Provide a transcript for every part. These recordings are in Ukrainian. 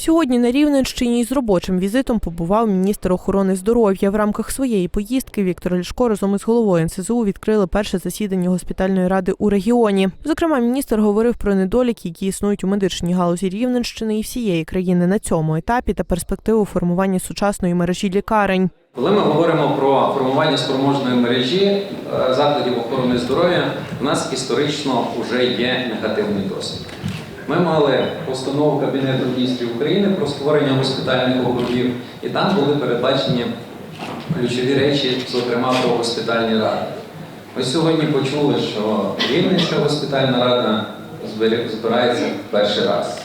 Сьогодні на Рівненщині із робочим візитом побував міністр охорони здоров'я. В рамках своєї поїздки Віктор Ляшко разом із головою НСЗУ відкрили перше засідання госпітальної ради у регіоні. Зокрема, міністр говорив про недоліки, які існують у медичній галузі Рівненщини і всієї країни на цьому етапі та перспективу формування сучасної мережі лікарень. Коли ми говоримо про формування спроможної мережі е, закладів охорони здоров'я, у нас історично вже є негативний досвід. Ми мали постанову Кабінету міністрів України про створення госпітальних округів, і там були передбачені ключові речі, зокрема про госпітальні ради. Ми сьогодні почули, що Рівненська госпітальна рада збирається в перший раз.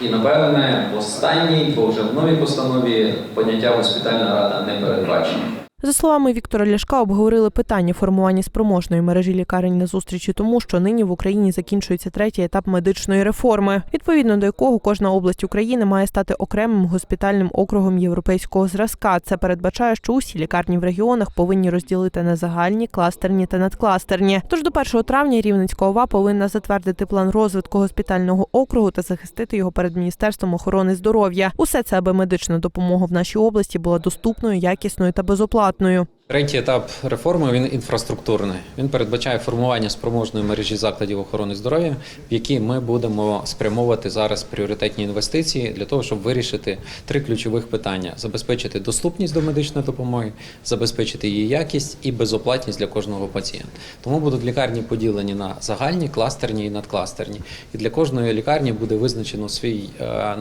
І, напевне, в останній, бо вже в новій постанові поняття госпітальна рада не передбачено. За словами Віктора Ляшка, обговорили питання формування спроможної мережі лікарень на зустрічі тому, що нині в Україні закінчується третій етап медичної реформи, відповідно до якого кожна область України має стати окремим госпітальним округом європейського зразка. Це передбачає, що усі лікарні в регіонах повинні розділити на загальні, кластерні та надкластерні. Тож до 1 травня Рівненська ОВА повинна затвердити план розвитку госпітального округу та захистити його перед міністерством охорони здоров'я. Усе це аби медична допомога в нашій області була доступною, якісною та безоплатною безоплатною. Третій етап реформи він інфраструктурний. Він передбачає формування спроможної мережі закладів охорони здоров'я, в які ми будемо спрямовувати зараз пріоритетні інвестиції для того, щоб вирішити три ключових питання: забезпечити доступність до медичної допомоги, забезпечити її якість і безоплатність для кожного пацієнта. Тому будуть лікарні поділені на загальні, кластерні і надкластерні. І для кожної лікарні буде визначено свій е,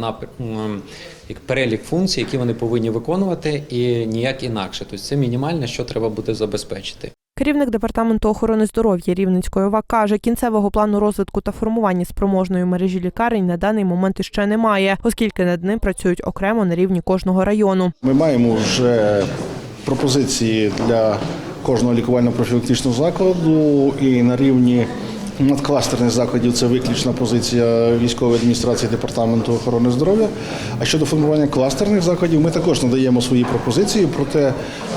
як перелік функцій, які вони повинні виконувати, і ніяк інакше. Тобто це мінімальне, що треба буде забезпечити. Керівник департаменту охорони здоров'я Рівненської ОВА каже, кінцевого плану розвитку та формування спроможної мережі лікарень на даний момент іще немає, оскільки над ним працюють окремо на рівні кожного району. Ми маємо вже пропозиції для кожного лікувально-профілактичного закладу і на рівні надкластерних закладів це виключна позиція військової адміністрації департаменту охорони здоров'я. А щодо формування кластерних закладів, ми також надаємо свої пропозиції. Проте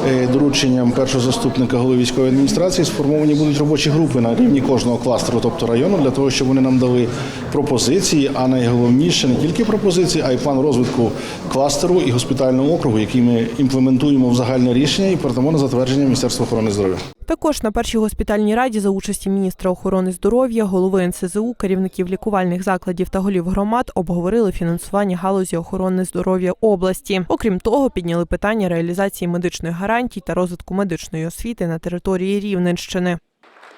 е, дорученням першого заступника голови військової адміністрації сформовані будуть робочі групи на рівні кожного кластеру, тобто району, для того, щоб вони нам дали пропозиції, а найголовніше не тільки пропозиції, а й план розвитку кластеру і госпітального округу, який ми імплементуємо в загальне рішення і передамо на затвердження Міністерства охорони здоров'я. Також на першій госпітальній раді за участі міністра охорони здоров'я, голови НСЗУ, керівників лікувальних закладів та голів громад обговорили фінансування галузі охорони здоров'я області. Окрім того, підняли питання реалізації медичних гарантій та розвитку медичної освіти на території Рівненщини.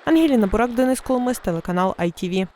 Ангеліна Бурак, Денис Коломис, телеканал ITV.